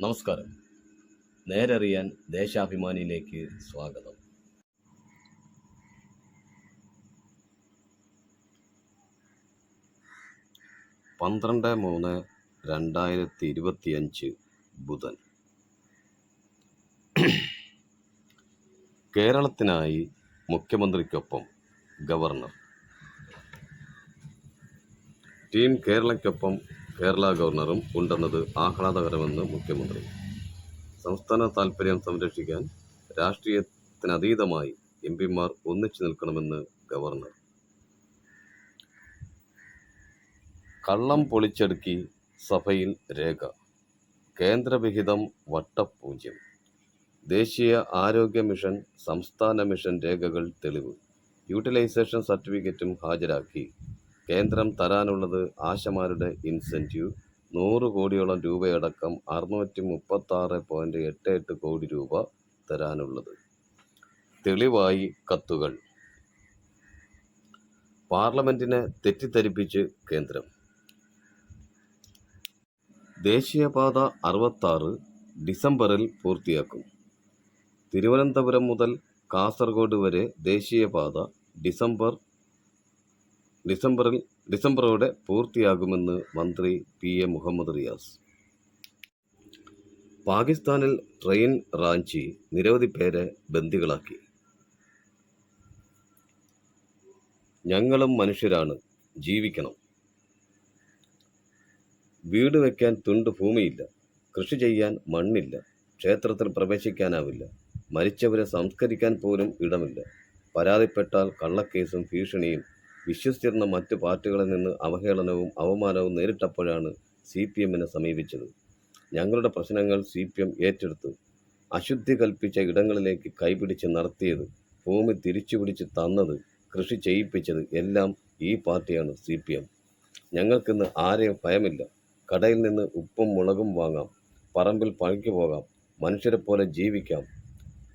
നമസ്കാരം. നേരറിയാൻ ദേശാഭിമാനിയിലേക്ക് സ്വാഗതം. പന്ത്രണ്ട് മൂന്ന് രണ്ടായിരത്തി ഇരുപത്തിയഞ്ച് ബുധൻ. കേരളത്തിനായി മുഖ്യമന്ത്രിക്കൊപ്പം ഗവർണർ. ടീം കേരളയ്ക്കൊപ്പം കേരള ഗവർണറും ഉണ്ടെന്നത് ആഹ്ലാദകരമെന്ന് മുഖ്യമന്ത്രി. സംസ്ഥാന താൽപ്പര്യം സംരക്ഷിക്കാൻ രാഷ്ട്രീയത്തിനതീതമായി എം പിമാർ ഒന്നിച്ചു നിൽക്കണമെന്ന് ഗവർണർ. കള്ളം പൊളിച്ചടുക്കി സഭയിൽ രേഖ. കേന്ദ്രവിഹിതം വട്ടപൂജ്യം. ദേശീയ ആരോഗ്യ മിഷൻ സംസ്ഥാന മിഷൻ രേഖകൾ തെളിവ്. യൂട്ടിലൈസേഷൻ സർട്ടിഫിക്കറ്റും ഹാജരാക്കി. കേന്ദ്രം തരാനുള്ളത് ആശമാരുടെ ഇൻസെന്റീവ്. നൂറ് കോടിയോളം രൂപയടക്കം അറുന്നൂറ്റി മുപ്പത്താറ് പോയിന്റ് എട്ട് എട്ട് കോടി രൂപ തരാനുള്ളത്. തെളിവായി കത്തുകൾ. പാർലമെന്റിനെ തെറ്റിദ്ധരിപ്പിച്ച് കേന്ദ്രം. ദേശീയപാത അറുപത്താറ് ഡിസംബറിൽ പൂർത്തിയാക്കും. തിരുവനന്തപുരം മുതൽ കാസർഗോഡ് വരെ ദേശീയപാത ഡിസംബർ ഡിസംബറിൽ ഡിസംബറോടെ പൂർത്തിയാകുമെന്ന് മന്ത്രി പി എ മുഹമ്മദ് റിയാസ്. പാകിസ്ഥാനിൽ ട്രെയിൻ റാഞ്ചി നിരവധി പേരെ ബന്ദികളാക്കി. ഞങ്ങളും മനുഷ്യരാണ് ജീവിക്കണം. വീട് വയ്ക്കാൻ തുണ്ട് ഭൂമിയില്ല കൃഷി ചെയ്യാൻ മണ്ണില്ല ക്ഷേത്രത്തിൽ പ്രവേശിക്കാനാവില്ല മരിച്ചവരെ സംസ്കരിക്കാൻ പോലും ഇടമില്ല പരാതിപ്പെട്ടാൽ കള്ളക്കേസും ഭീഷണിയും വിശ്വസിച്ചിരുന്ന മറ്റ് പാർട്ടികളിൽ നിന്ന് അവഹേളനവും അവമാനവും നേരിട്ടപ്പോഴാണ് സി പി എമ്മിനെ സമീപിച്ചത്. ഞങ്ങളുടെ പ്രശ്നങ്ങൾ സി പി എം ഏറ്റെടുത്തു. അശുദ്ധി കൽപ്പിച്ച ഇടങ്ങളിലേക്ക് കൈപിടിച്ച് നടത്തിയത് ഭൂമി തിരിച്ചുപിടിച്ച് തന്നത് കൃഷി ചെയ്യിപ്പിച്ചത് എല്ലാം ഈ പാർട്ടിയാണ് സി പി എം. ഞങ്ങൾക്കിന്ന് ആരെയും ഭയമില്ല. കടയിൽ നിന്ന് ഉപ്പും മുളകും വാങ്ങാം. പറമ്പിൽ പണിക്ക് പോകാം. മനുഷ്യരെ പോലെ ജീവിക്കാം.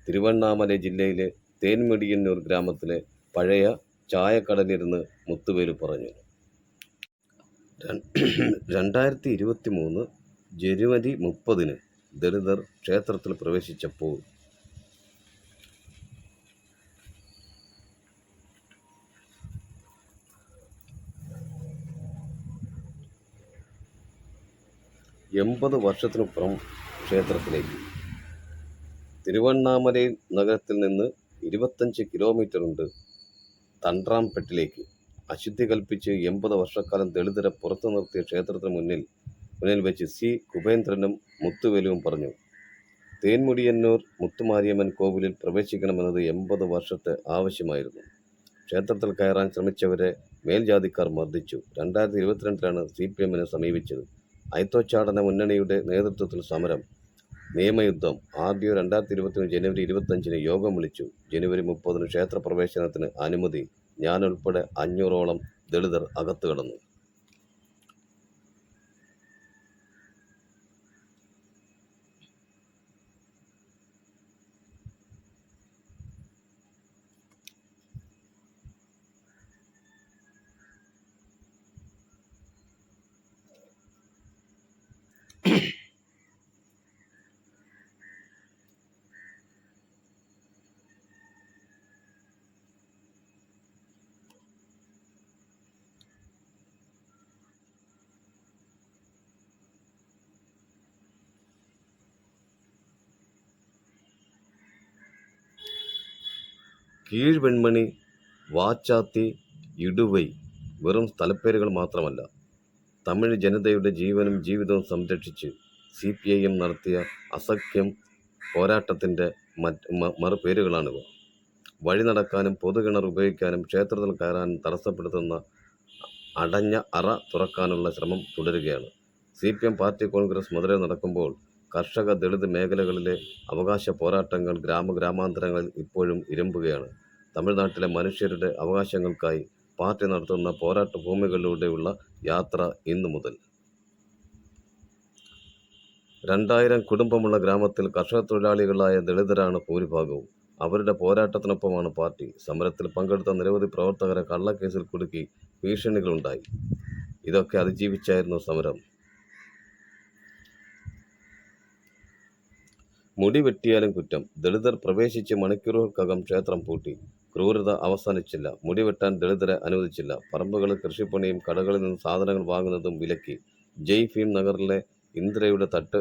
തിരുവണ്ണാമല ജില്ലയിലെ തേൻമെടിയന്നൂർ ഗ്രാമത്തിലെ പഴയ ചായക്കടലിരുന്ന് മുത്തുവേലു പറഞ്ഞു. രണ്ടായിരത്തി ഇരുപത്തി മൂന്ന് ജനുവരി മുപ്പതിന് ദളിതർ ക്ഷേത്രത്തിൽ പ്രവേശിച്ചപ്പോൾ എൺപത് വർഷത്തിനപ്പുറം ക്ഷേത്രത്തിലേക്ക്. തിരുവണ്ണാമലൈ നഗരത്തിൽ നിന്ന് ഇരുപത്തഞ്ച് കിലോമീറ്ററുണ്ട് തണ്ട്രാംപെട്ടിലേക്ക് അശുദ്ധി കൽപ്പിച്ച് എൺപത് വർഷക്കാലം ദളിതരെ പുറത്തു നിർത്തിയ ക്ഷേത്രത്തിന് മുന്നിൽ മുന്നിൽ വെച്ച് സി. കുപേന്ദ്രനും മുത്തുവേലുവും പറഞ്ഞു തേൻമുടിയന്നൂർ മുത്തുമാരിയമ്മൻ കോവിലിൽ പ്രവേശിക്കണമെന്നത് എൺപത് വർഷത്തെ ആവശ്യമായിരുന്നു. ക്ഷേത്രത്തിൽ കയറാൻ ശ്രമിച്ചവരെ മേൽജാതിക്കാർ മർദ്ദിച്ചു. രണ്ടായിരത്തി ഇരുപത്തിരണ്ടിലാണ് സി പി എമ്മിനെ സമീപിച്ചത്. അയത്തോച്ചാടന മുന്നണിയുടെ നേതൃത്വത്തിൽ സമരം. നിയമയുദ്ധം. ആദ്യ രണ്ടായിരത്തി ഇരുപത്തിന് ജനുവരി ഇരുപത്തഞ്ചിന് യോഗം വിളിച്ചു. ജനുവരി മുപ്പതിന് ക്ഷേത്രപ്രവേശനത്തിന് അനുമതി. ഞാനുൾപ്പെടെ അഞ്ഞൂറോളം ദളിതർ അകത്തു കടന്നു. കീഴ്വെൺമണി വാച്ചാത്തി ഇടുവൈ വെറും സ്ഥലപ്പേരുകൾ മാത്രമല്ല. തമിഴ് ജനതയുടെ ജീവനും ജീവിതവും സംരക്ഷിച്ച് സി പി ഐ എം നടത്തിയ അസഖ്യം പോരാട്ടത്തിന്റെ മറുപേരുകളാണിവ. വഴി നടക്കാനും പൊതുകിണർ ഉപയോഗിക്കാനും ക്ഷേത്രത്തിൽ കയറാനും തടസ്സപ്പെടുത്തുന്ന അടഞ്ഞ അറ തുറക്കാനുള്ള ശ്രമം തുടരുകയാണ്. C P M party congress Madurai നടക്കുമ്പോൾ കർഷക ദളിത് മേഖലകളിലെ അവകാശ പോരാട്ടങ്ങൾ ഗ്രാമഗ്രാമാന്തരങ്ങളിൽ ഇപ്പോഴും ഇരമ്പുകയാണ്. തമിഴ്നാട്ടിലെ മനുഷ്യരുടെ അവകാശങ്ങൾക്കായി പാർട്ടി നടത്തുന്ന പോരാട്ട ഭൂമികളിലൂടെയുള്ള യാത്ര ഇന്നു മുതൽ. രണ്ടായിരം കുടുംബമുള്ള ഗ്രാമത്തിൽ കർഷക തൊഴിലാളികളായ ദളിതരാണ് ഭൂരിഭാഗവും. അവരുടെ പോരാട്ടത്തിനൊപ്പമാണ് പാർട്ടി. സമരത്തിൽ പങ്കെടുത്ത നിരവധി പ്രവർത്തകരെ കള്ളക്കേസിൽ കുടുക്കി ഭീഷണികളുണ്ടായി. ഇതൊക്കെ അതിജീവിച്ചായിരുന്നു സമരം. മുടി വെട്ടിയാലും കുറ്റം. ദളിതർ പ്രവേശിച്ച് മണിക്കൂറുകൾക്കകം ക്ഷേത്രം പൂട്ടി. ക്രൂരത അവസാനിച്ചില്ല. മുടി വെട്ടാൻ ദളിതരെ അനുവദിച്ചില്ല. പറമ്പുകളിൽ കൃഷിപ്പണിയും കടകളിൽ നിന്ന് സാധനങ്ങൾ വാങ്ങുന്നതും വിലക്കി. ജയ് ഭീം നഗറിലെ ഇന്ദിരയുടെ തട്ട്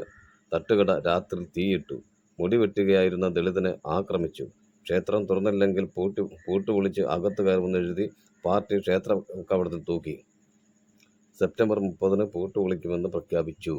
തട്ടുകട രാത്രി തീയിട്ടു. മുടി വെട്ടുകയായിരുന്ന ദളിതനെ ആക്രമിച്ചു. ക്ഷേത്രം തുറന്നില്ലെങ്കിൽ പൂട്ടി പൂട്ടുപൊളിച്ച് അകത്ത് കയറുമെന്നെഴുതി പാർട്ടി ക്ഷേത്ര കവടത്തിൽ തൂക്കി. സെപ്റ്റംബർ മുപ്പതിന് പൂട്ടുപൊളിക്കുമെന്ന് പ്രഖ്യാപിച്ചു.